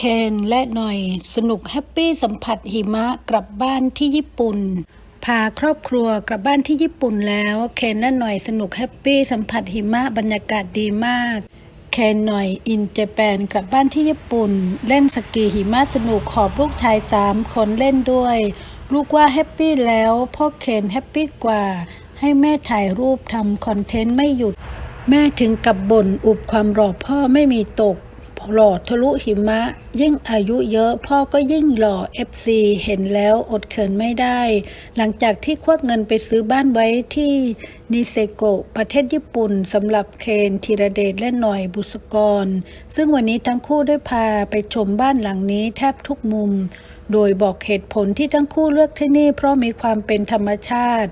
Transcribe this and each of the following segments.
เคนและหน่อยสนุกแฮปปี้สัมผัสหิมะกลับบ้านที่ญี่ปุ่น พาครอบครัวกลับบ้านที่ญี่ปุ่นแล้ว เคนและหน่อยสนุกแฮปปี้สัมผัสหิมะบรรยากาศดีมาก เคนหน่อยอินเจแปนกลับบ้านที่ญี่ปุ่น เล่นสกีหิมะสนุกขอบลูกชายสามคนเล่นด้วย ลูกว่าแฮปปี้แล้วพ่อเคนแฮปปี้กว่า ให้แม่ถ่ายรูปทำคอนเทนต์ไม่หยุด แม่ถึงกับบ่นอุบความหล่อพ่อไม่มีตก หล่อทะลุหิมะ ยิ่งอายุเยอะพ่อก็ยิ่งหล่อ FC เห็นแล้วอดเขินไม่ได้ หลังจากที่ควักเงินไปซื้อบ้านไว้ที่นิเซโกะประเทศญี่ปุ่นสำหรับเคนธีรเดชและหน่อยบุษกร ซึ่งวันนี้ทั้งคู่ได้พาไปชมบ้านหลังนี้แทบทุกมุม โดยบอกเหตุผลที่ทั้งคู่เลือกที่นี่เพราะมีความเป็นธรรมชาติ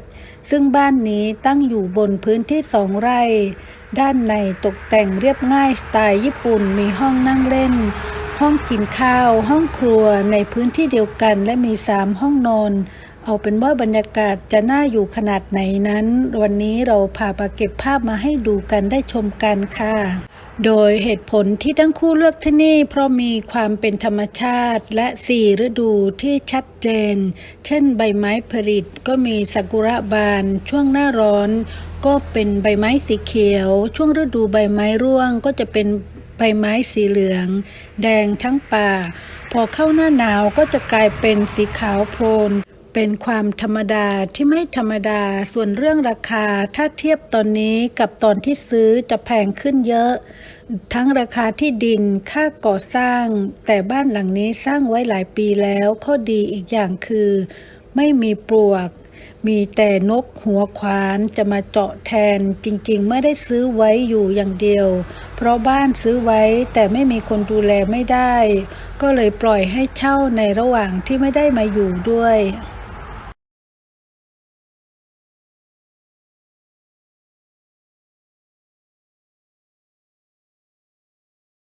ซึ่งบ้านนี้ตั้งอยู่บนพื้นที่สองไร่ ด้านในตกแต่งเรียบง่ายสไตล์ญี่ปุ่นมีห้องนั่งเล่น ห้องกินข้าว ห้องครัวในพื้นที่เดียวกันและมีสามห้องนอนเอาเป็นว่าบรรยากาศจะน่าอยู่ขนาดไหนนั้น วันนี้เราพามาเก็บภาพมาให้ดูกันได้ชมกันค่ะ โดยเหตุผลที่ทั้งคู่เลือกที่นี่ เพราะมีความเป็นธรรมชาติ และสี่ฤดูที่ชัดเจน เช่นใบไม้ผลิก็มีซากุระบานช่วงหน้าร้อน ก็เป็นใบไม้สีเขียว ช่วงฤดูใบไม้ร่วงก็จะเป็นใบไม้สีเหลือง แดงทั้งป่า พอเข้าหน้าหนาวก็จะกลายเป็นสีขาวโพลน เป็นความธรรมดาที่ไม่ธรรมดาส่วนเรื่องราคาถ้าเทียบตอนนี้กับตอนที่ซื้อจะแพงขึ้นเยอะ ทั้งราคาที่ดินค่าก่อสร้าง แต่บ้านหลังนี้สร้างไว้หลายปีแล้วข้อดีอีกอย่างคือ ไม่มีปลวก มีแต่นกหัวขวานจะมาเจาะแทนจริงๆ ไม่ได้ซื้อไว้อยู่อย่างเดียว เพราะบ้านซื้อไว้แต่ไม่มีคนดูแลไม่ได้ ก็เลยปล่อยให้เช่าในระหว่างที่ไม่ได้มาอยู่ด้วย